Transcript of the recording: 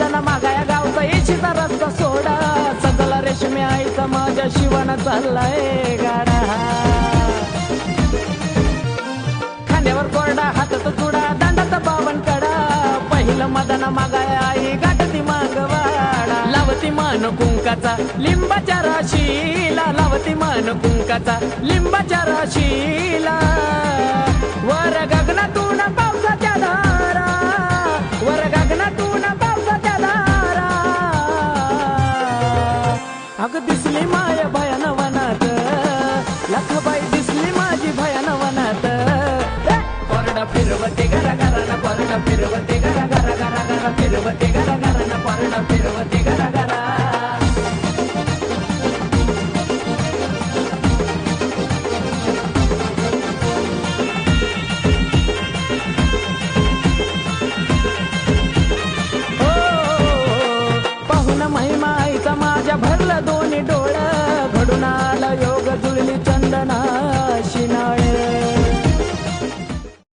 दादाना मागाया गावचा येशीचा रस्ता सोडा. सगळा रेशमी आईचा माझ्या शिवाना चाललाय गाडा. खांद्यावर कोरडा हातात चुडा दांडाचा बावन कडा. पहिलं मदाना मागाया आई गाठती मागवाडा लावती मान कुंकाचा लिंबाच्या राशीला. लावती मान कुंकाचा लिंबाच्या राशीला. वरगा अग दिसली माय भयान वनात लखबाई दिसली माझी भयान वनात परड फिरवते घरा घराला परड फिरवते घरा घरा घरा घरा फिरवते.